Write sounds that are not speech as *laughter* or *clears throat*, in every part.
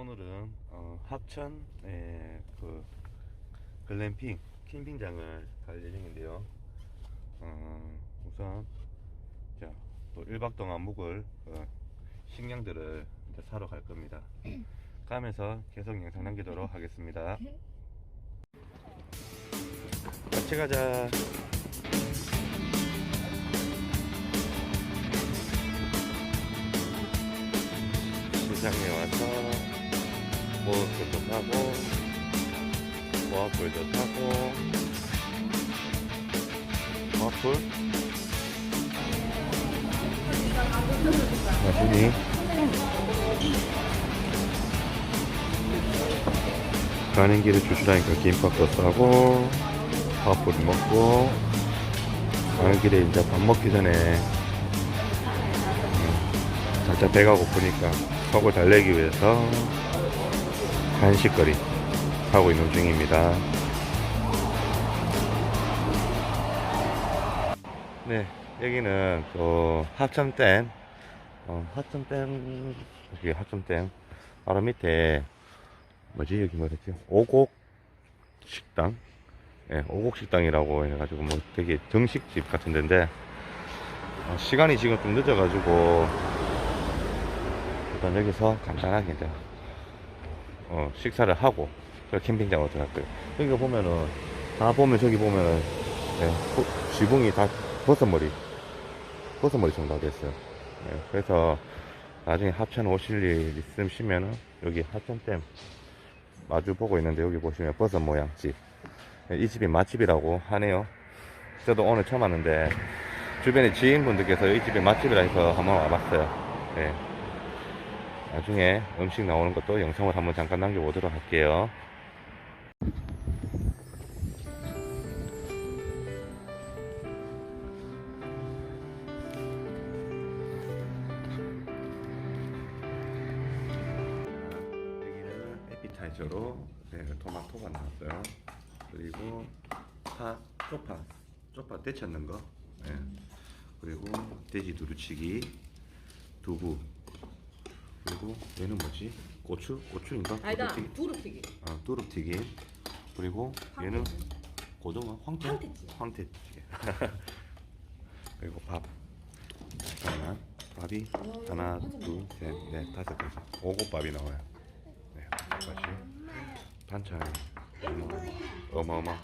오늘은 어, 합천 에, 그 글램핑 캠핑장을 갈 예정인데요. 어, 우선 자, 또 1박 동안 묵을 어, 식량들을 이제 사러 갈 겁니다. *clears throat* 가면서 계속 영상 남기도록 *laughs* 하겠습니다. 같이 가자. 시장에 와서 모스도 사고 와플도 사고. 와플 나중에 가는 길에 조슈라니까 김밥도 싸고 와플 먹고 가는 길에 이제 밥 먹기 전에 살짝 배가 고프니까 속을 달래기 위해서 간식거리 하고 있는 중입니다. 네, 여기는 또 합천댐, 어, 합천댐, 여기 합천댐 바로 밑에 뭐지 여기 뭐랬지? 오곡 식당, 예, 오곡 식당이라고 해가지고 뭐 되게 정식집 같은 데인데 어, 시간이 지금 좀 늦어가지고 일단 여기서 간단하게 이제 어, 식사를 하고 그 캠핑장으로 들어갈 거예요. 여기 보면은 다 보면 저기 보면은 예, 호- 지붕이 다 버섯머리 버섯머리처럼 다 됐어요. 예, 그래서 나중에 합천 오실 일 있으시면은 여기 합천댐 마주 보고 있는데 여기 보시면 버섯 모양 집. 예, 이 집이 맛집이라고 하네요. 저도 오늘 처음 왔는데 주변에 지인분들께서 이 집이 맛집이라 해서 한번 와봤어요. 예. 나중에 음식 나오는 것도 영상을 한번 잠깐 남겨보도록 할게요. 에피타이저로 네, 토마토가 나왔어요. 그리고 파, 쪽파, 쪽파 데쳤는 거. 네. 그리고 돼지 두루치기, 두부, 그리고 얘는 뭐지? 고추? 고추인가? 아니다 고추튀김? 두릅튀기 아, 두릅튀김. 그리고 얘는 고등어 황태? 황태찌. 황태찌개. *laughs* 그리고 밥. 잠깐만. 밥이 하나, 둘, 셋, 넷, 다섯 가지. 오곡밥이 나와요. 네, 오곡밥이. 반찬. 어마어마.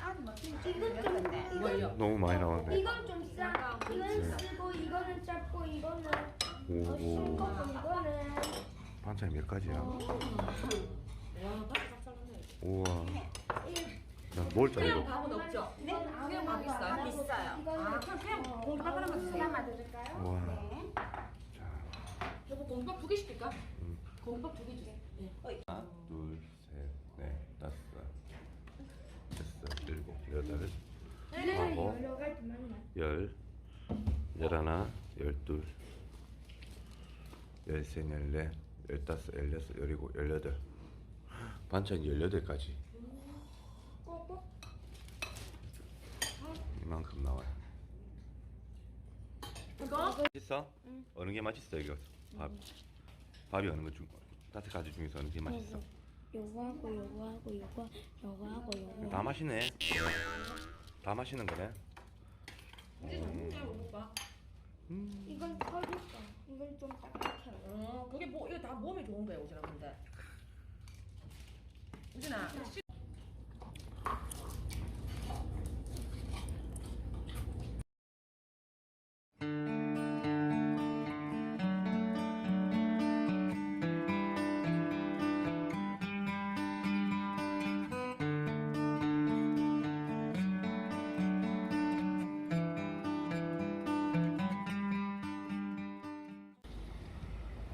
너무 많이 나왔네. 이건 좀 싸. 이거는 쓰고 이거는 짧고 이거는 오, 싱겁고 이거는 반찬이 몇 가지야? 와 우와. 야, 뭘 짜리고? 그냥 밥은 없죠? 네? 그냥 밥 있어요? 비싸요. 아 그럼 그냥 공깃밥 하나만 주세요 하나만 드릴까요? 우와. 여보 공깃밥 두 개 시킬까? 음. 공깃밥 두 개 주세요 네. 하나, 둘, 셋, 넷, 다섯, 여섯, 일곱, 여덟, 여러 가지 많나? 열, 열하나, 열둘, 열셋, 열넷, 열다섯, 열여섯, 열일곱, 열여덟. 반찬이 열여덟 가지. 꼭꼭 이만큼 나와요. 이거? 맛있어? 어느 게 맛있어 이거? 밥. 밥이 어느 거 중? 다섯 가지 중에서 어느 게 맛있어? 요거하고 요거하고 요거 요거하고 요거 다 맛있네. 다 맛있는 거네. 이제 좀 음. 이건 털릴까? 이건 좀 딱딱해. 어 그게 뭐 이거 다 몸에 좋은 거야 오진아 근데 우진아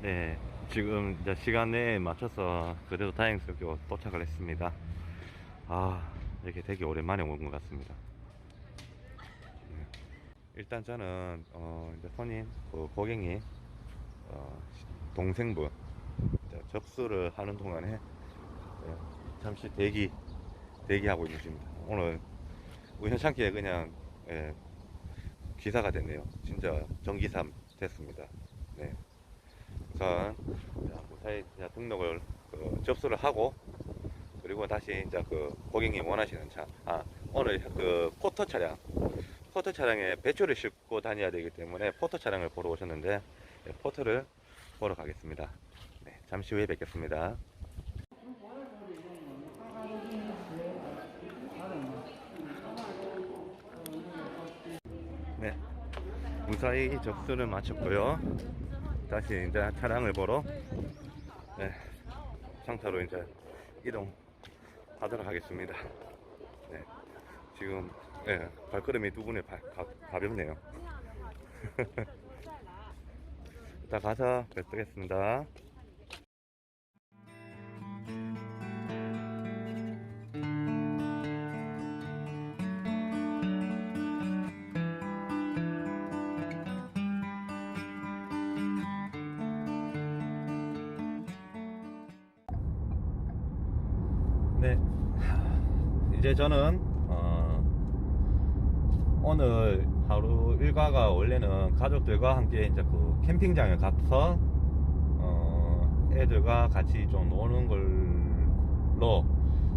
네, 지금 이제 시간 내에 맞춰서 그래도 다행스럽게 도착을 했습니다. 아, 이렇게 되게 오랜만에 온 것 같습니다. 네. 일단 저는 어, 이제 손님, 그 고객님, 어, 동생분 접수를 하는 동안에 네, 잠시 대기 대기하고 있는 중입니다. 오늘 우연찮게 그냥 예, 기사가 됐네요. 진짜 전기사 됐습니다. 네. 우선 자, 무사히 자, 등록을 그 접수를 하고 그리고 다시 이제 그 고객님 원하시는 차, 아 오늘 그 포터 차량, 포터 차량에 배추를 싣고 다녀야 되기 때문에 포터 차량을 보러 오셨는데 네, 포터를 보러 가겠습니다. 네, 잠시 후에 뵙겠습니다. 네, 무사히 접수를 마쳤고요. 다시 이제 차량을 보러 네, 상타로 이제 이동하도록 하겠습니다. 네, 지금 네, 발걸음이 두 분의 가볍네요. *laughs* 이따 가서 뵙겠습니다. 이제 저는 어, 오늘 하루 일과가 원래는 가족들과 함께 이제 그 캠핑장에 가서 어, 애들과 같이 좀 노는 걸로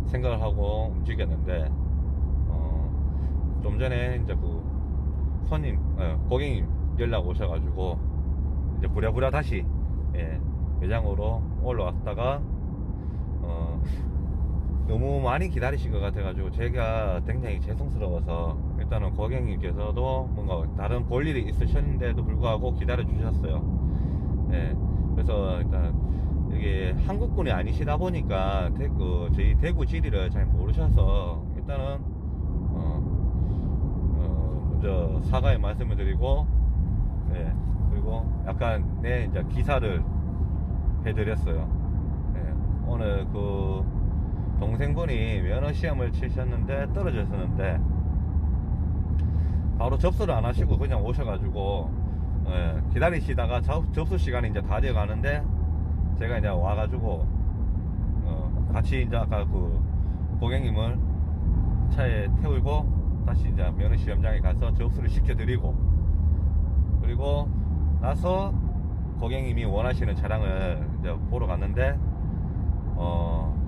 생각을 하고 움직였는데 어, 좀 전에 이제 그 손님 어, 고객님 연락 오셔가지고 이제 부랴부랴 다시 예, 매장으로 올라왔다가 어, 너무 많이 기다리신 것 같아가지고 제가 굉장히 죄송스러워서 일단은 고객님께서도 뭔가 다른 볼 일이 있으셨는데도 불구하고 기다려 주셨어요. 예. 그래서 일단 이게 한국분이 아니시다 보니까 대, 그 저희 대구 지리를 잘 모르셔서 일단은 어, 어, 먼저 사과의 말씀을 드리고 예. 그리고 약간 내 이제 기사를 해드렸어요. 예. 오늘 그 동생분이 면허 시험을 치셨는데 떨어졌었는데 바로 접수를 안 하시고 그냥 오셔가지고 예, 기다리시다가 접, 접수 시간이 이제 다 되어 가는데 제가 이제 와가지고 어, 같이 이제 아까 그 고객님을 차에 태우고 다시 이제 면허 시험장에 가서 접수를 시켜드리고 그리고 나서 고객님이 원하시는 차량을 이제 보러 갔는데 어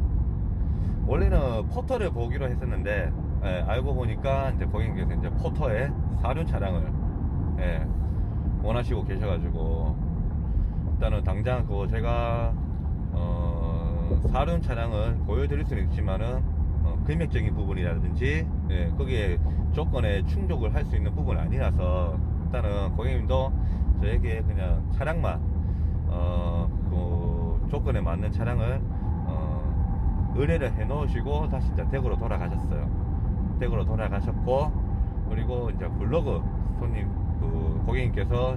원래는 포터를 보기로 했었는데 예, 알고 보니까 이제 고객님께서 이제 포터에 사륜 차량을 예, 원하시고 계셔가지고 일단은 당장 그 제가 어, 사륜 차량을 보여드릴 수는 있지만은 어, 금액적인 부분이라든지 예, 거기에 조건에 충족을 할 수 있는 부분은 아니라서 일단은 고객님도 저에게 그냥 차량만 어, 그 조건에 맞는 차량을 어, 의뢰를 해 놓으시고 다시 이제 댁으로 돌아가셨어요. 댁으로 돌아가셨고 그리고 이제 블로그 손님 그 고객님께서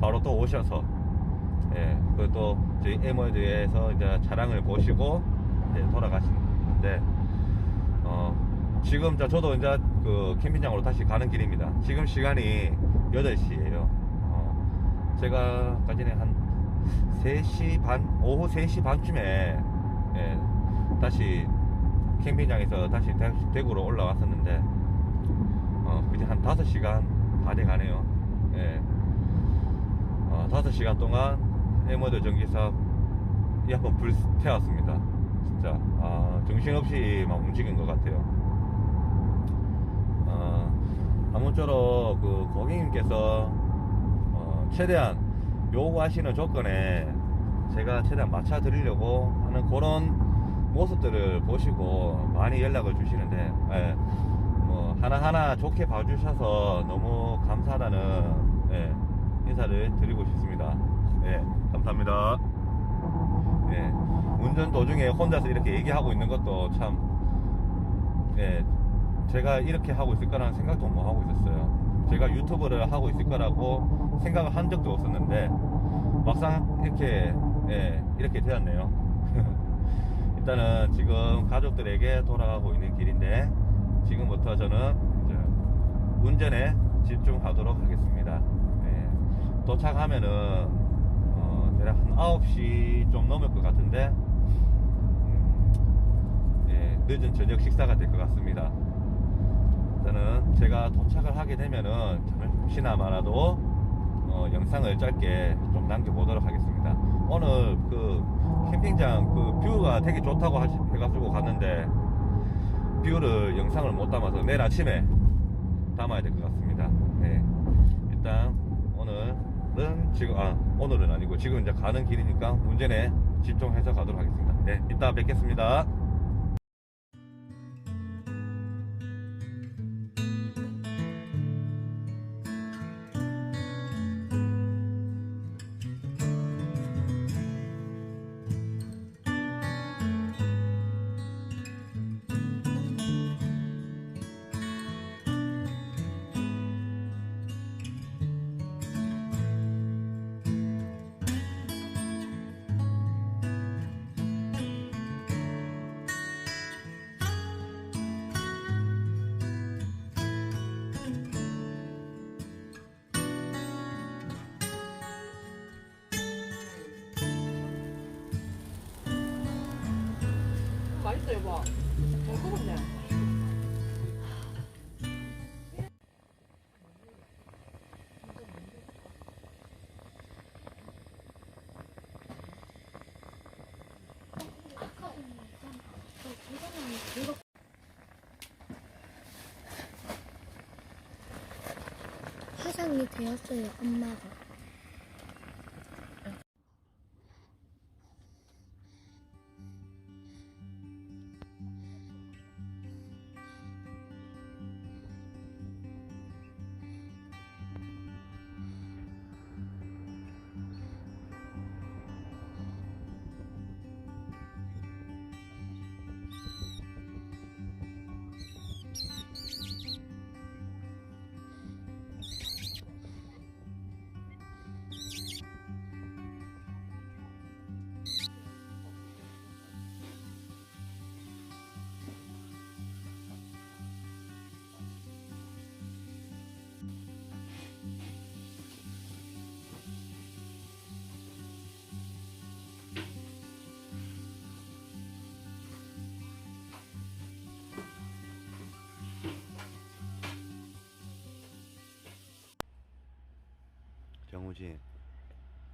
바로 또 오셔서 예, 그또 저희 에머드에서 이제 차량을 보시고 이제 돌아가시는데 어 지금 저- 저도 이제 그 캠핑장으로 다시 가는 길입니다. 지금 시간이 8시예요. 어, 제가 전에 한 3시 반, 오후 3시 반쯤에 예, 다시 캠핑장에서 다시 대, 대구로 올라왔었는데 어, 이제 한 5시간 다 돼가네요. 예. 어, 5시간 동안 에머드 전기사 이어폰 불 태웠습니다. 진짜 아, 정신없이 막 움직인 것 같아요. 어, 아무쪼록 그 고객님께서 어, 최대한 요구하시는 조건에 제가 최대한 맞춰 드리려고 하는 그런 모습들을 보시고 많이 연락을 주시는데 예, 뭐 하나하나 좋게 봐주셔서 너무 감사하다는 예, 인사를 드리고 싶습니다. 예, 감사합니다. 예, 운전 도중에 혼자서 이렇게 얘기하고 있는 것도 참, 예, 제가 이렇게 하고 있을 거라는 생각도 못 하고 있었어요. 제가 유튜브를 하고 있을 거라고 생각을 한 적도 없었는데, 막상 이렇게, 예, 이렇게 되었네요. 일단은 지금 가족들에게 돌아가고 있는 길인데, 지금부터 저는 운전에 집중하도록 하겠습니다. 예, 도착하면은, 어, 대략 한 9시 좀 넘을 것 같은데, 음, 예, 늦은 저녁 식사가 될 것 같습니다. 일단은 제가 도착을 하게 되면은 잠시나마라도 어, 영상을 짧게 좀 남겨보도록 하겠습니다. 오늘 그 캠핑장 그 뷰가 되게 좋다고 해가지고 갔는데 뷰를 영상을 못 담아서 내일 아침에 담아야 될 것 같습니다. 네. 일단 오늘은 지금 아 오늘은 아니고 지금 이제 가는 길이니까 운전에 집중해서 가도록 하겠습니다. 네, 이따 뵙겠습니다. 맛있어 여보. 잘 끓었네. 화상이 되었어요, 엄마가. 정우진,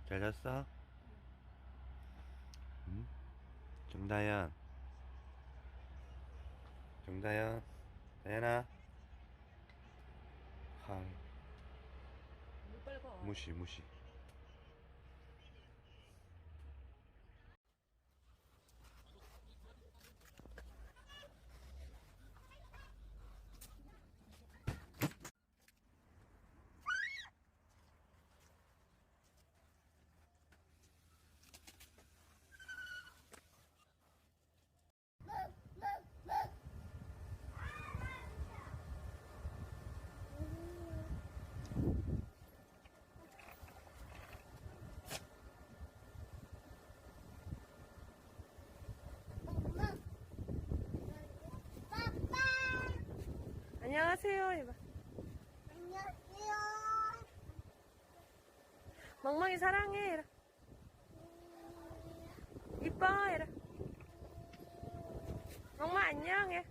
잘 잤어? 응? 정다연, 정다연, 다연아. 하, 빨리 가. 무시, 무시. 안녕하세요. 해봐. 안녕하세요. 멍멍이 사랑해. 해라. 이뻐. 해라. 멍멍 안녕해.